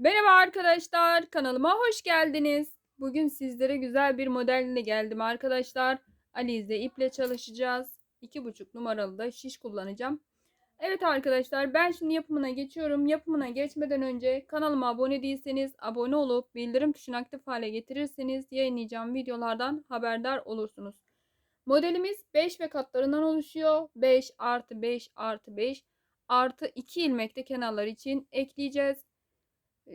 Merhaba arkadaşlar, kanalıma hoş geldiniz. Bugün sizlere güzel bir modelle geldim arkadaşlar. Alize iple çalışacağız. 2,5 numaralı da şiş kullanacağım. Evet arkadaşlar ben şimdi yapımına geçiyorum. Yapımına geçmeden önce kanalıma abone değilseniz abone olup bildirim tuşunu aktif hale getirirseniz yayınlayacağım videolardan haberdar olursunuz. Modelimiz 5 ve katlarından oluşuyor. 5 artı 5 artı 5 artı 2 ilmekte kenarlar için ekleyeceğiz.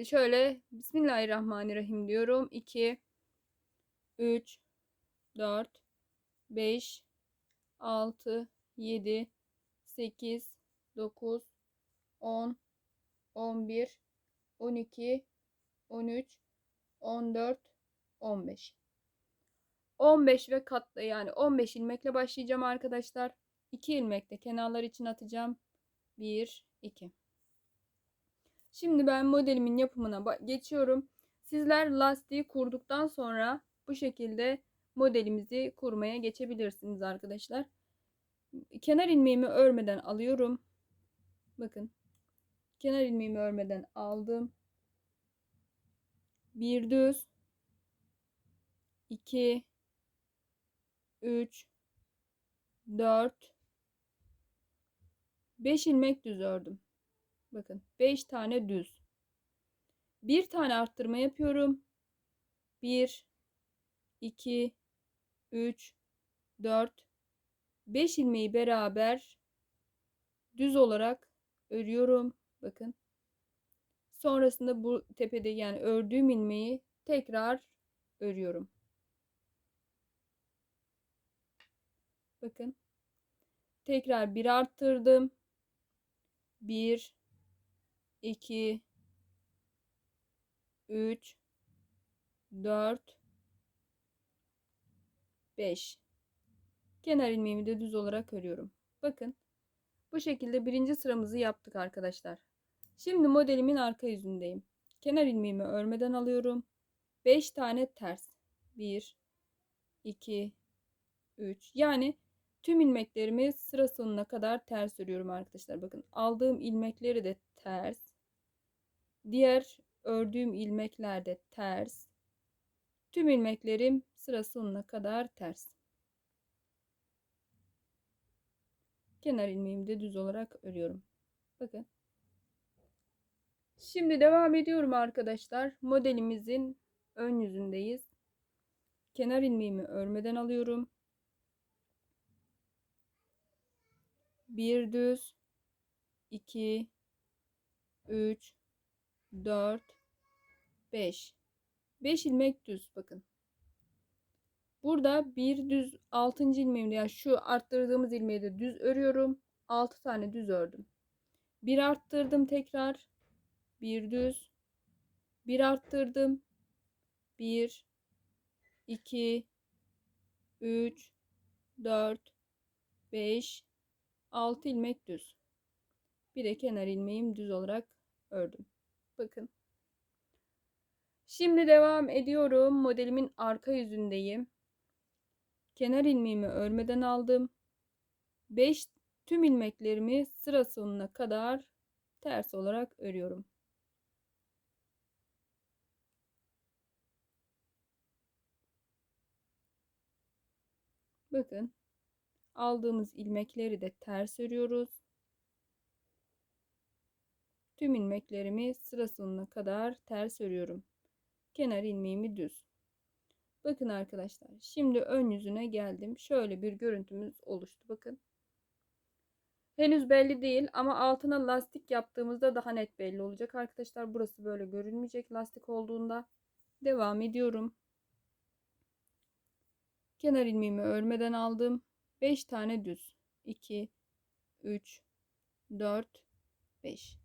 Şöyle Bismillahirrahmanirrahim diyorum. 2 3 4 5 6 7 8 9 10 11 12 13 14 15 15 ve katla yani 15 ilmekle başlayacağım arkadaşlar. 2 ilmekle kenarlar için atacağım. 1 2 Şimdi ben modelimin yapımına geçiyorum. Sizler lastiği kurduktan sonra bu şekilde modelimizi kurmaya geçebilirsiniz arkadaşlar. Kenar ilmeğimi örmeden alıyorum. Bakın. Kenar ilmeğimi örmeden aldım. Bir düz. 2 3 4 5 ilmek düz ördüm. Bakın 5 tane düz. Bir tane arttırma yapıyorum. 1 2 3 4 5 ilmeği beraber düz olarak örüyorum. Bakın. Sonrasında bu tepede yani ördüğüm ilmeği tekrar örüyorum. Bakın. Tekrar bir arttırdım. 1 2 3 4 5 kenar ilmeğimi de düz olarak örüyorum. Bakın bu şekilde birinci sıramızı yaptık arkadaşlar. Şimdi modelimin arka yüzündeyim. Kenar ilmeğimi örmeden alıyorum. 5 tane ters. 1 2 3 yani tüm ilmeklerimi sıra sonuna kadar ters örüyorum arkadaşlar. Bakın aldığım ilmekleri de ters Diğer ördüğüm ilmekler de ters. Tüm ilmeklerim sıra sonuna kadar ters. Kenar ilmeğimi de düz olarak örüyorum. Bakın. Şimdi devam ediyorum arkadaşlar. Modelimizin ön yüzündeyiz. Kenar ilmeğimi örmeden alıyorum. Bir düz, iki, üç, 4 5 5 ilmek düz bakın. Burada bir düz 6. ilmeğimde yani şu arttırdığımız ilmeği de düz örüyorum. 6 tane düz ördüm. Bir arttırdım tekrar. Bir düz. Bir arttırdım. 1 2 3 4 5 6 ilmek düz. Bir de kenar ilmeğim düz olarak ördüm. Bakın. Şimdi devam ediyorum. Modelimin arka yüzündeyim. Kenar ilmeğimi örmeden aldım. 5 tüm ilmeklerimi sıra sonuna kadar ters olarak örüyorum. Bakın aldığımız ilmekleri de ters örüyoruz. Tüm ilmeklerimi sıra sonuna kadar ters örüyorum. Kenar ilmeğimi düz. Bakın arkadaşlar şimdi ön yüzüne geldim. Şöyle bir görüntümüz oluştu bakın. Henüz belli değil ama altına lastik yaptığımızda daha net belli olacak arkadaşlar. Burası böyle görünmeyecek lastik olduğunda. Devam ediyorum. Kenar ilmeğimi örmeden aldım. 5 tane düz. 2 3 4 5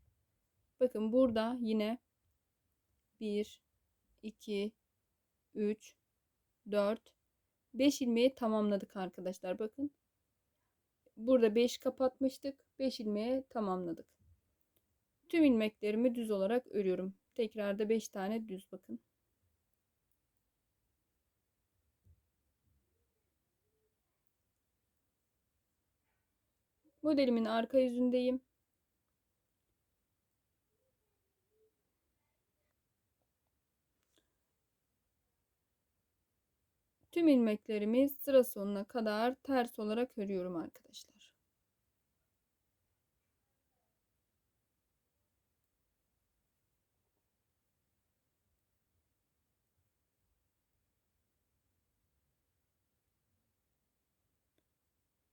Bakın burada yine 1, 2, 3, 4, 5 ilmeği tamamladık arkadaşlar. Bakın. Burada 5 kapatmıştık. 5 ilmeği tamamladık. Tüm ilmeklerimi düz olarak örüyorum. Tekrar da 5 tane düz bakın. Modelimin arka yüzündeyim. Tüm ilmeklerimi sıra sonuna kadar ters olarak örüyorum arkadaşlar.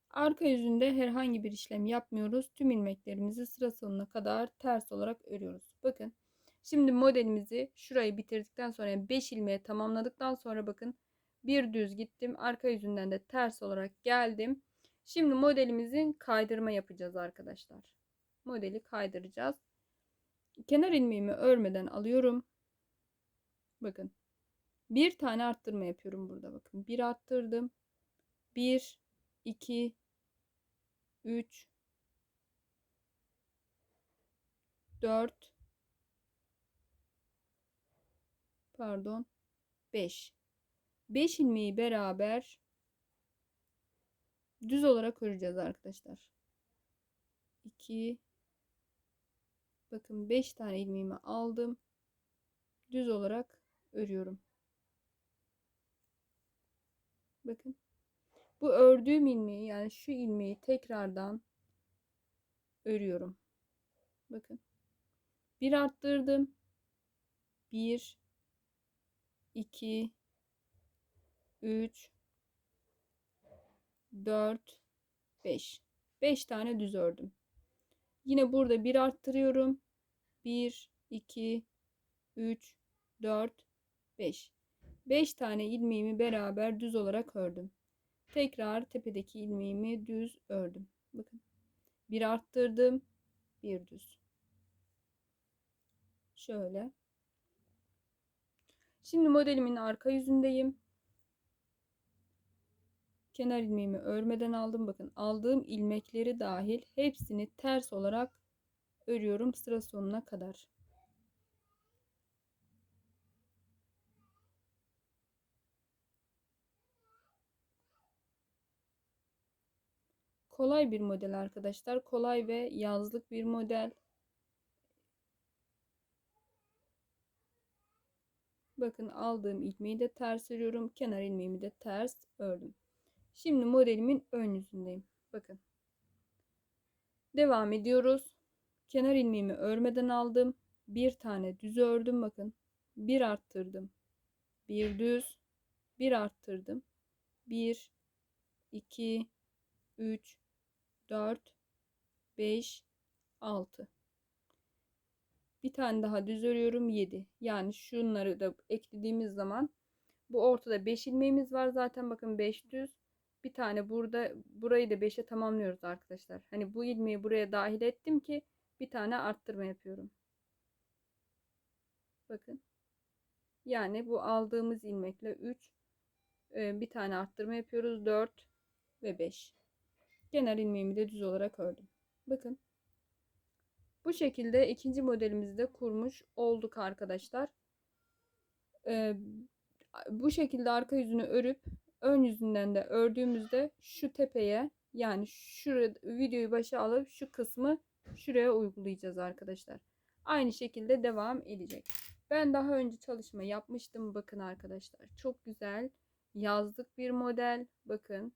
Arka yüzünde herhangi bir işlem yapmıyoruz. Tüm ilmeklerimizi sıra sonuna kadar ters olarak örüyoruz. Bakın şimdi modelimizi şurayı bitirdikten sonra 5 ilmeğe tamamladıktan sonra bakın bir düz gittim. Arka yüzünden de ters olarak geldim. Şimdi modelimizin kaydırma yapacağız arkadaşlar. Modeli kaydıracağız. Kenar ilmeğimi örmeden alıyorum. Bakın. Bir tane arttırma yapıyorum burada bakın. Bir arttırdım. 1 2 3 4 pardon 5 5 ilmeği beraber düz olarak öreceğiz arkadaşlar. 2 bakın 5 tane ilmeğimi aldım. Düz olarak örüyorum. Bakın. Bu ördüğüm ilmeği yani şu ilmeği tekrardan örüyorum. Bakın. Bir arttırdım. 1 2 3 4 5 5 tane düz ördüm. Yine burada bir arttırıyorum. 1 2 3 4 5 5 tane ilmeğimi beraber düz olarak ördüm. Tekrar tepedeki ilmeğimi düz ördüm. Bakın. Bir arttırdım. Bir düz. Şöyle. Şimdi modelimin arka yüzündeyim. Kenar ilmeğimi örmeden aldım. Bakın aldığım ilmekleri dahil hepsini ters olarak örüyorum sıra sonuna kadar. Kolay bir model arkadaşlar. Kolay ve yazlık bir model. Bakın aldığım ilmeği de ters örüyorum. Kenar ilmeğimi de ters ördüm. Şimdi modelimin ön yüzündeyim. Bakın. Devam ediyoruz. Kenar ilmeğimi örmeden aldım. Bir tane düz ördüm bakın. Bir arttırdım. Bir düz. Bir arttırdım. Bir, iki, üç, 4 5 6 bir tane daha düz örüyorum 7 yani şunları da eklediğimiz zaman bu ortada 5 ilmeğimiz var zaten bakın 5 düz bir tane burada burayı da 5'e tamamlıyoruz arkadaşlar hani bu ilmeği buraya dahil ettim ki bir tane arttırma yapıyorum bakın yani bu aldığımız ilmekle 3 e, bir tane arttırma yapıyoruz 4 ve 5 Kenar ilmeğimi de düz olarak ördüm. Bakın. Bu şekilde ikinci modelimizi de kurmuş olduk arkadaşlar. Ee, bu şekilde arka yüzünü örüp ön yüzünden de ördüğümüzde şu tepeye yani şuraya videoyu başa alıp şu kısmı şuraya uygulayacağız arkadaşlar. Aynı şekilde devam edecek. Ben daha önce çalışma yapmıştım. Bakın arkadaşlar çok güzel yazlık bir model. Bakın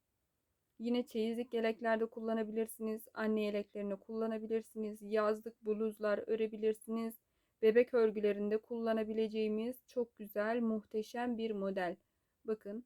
Yine çeyizlik yeleklerde kullanabilirsiniz. Anne yeleklerini kullanabilirsiniz. Yazlık bluzlar örebilirsiniz. Bebek örgülerinde kullanabileceğimiz çok güzel, muhteşem bir model. Bakın.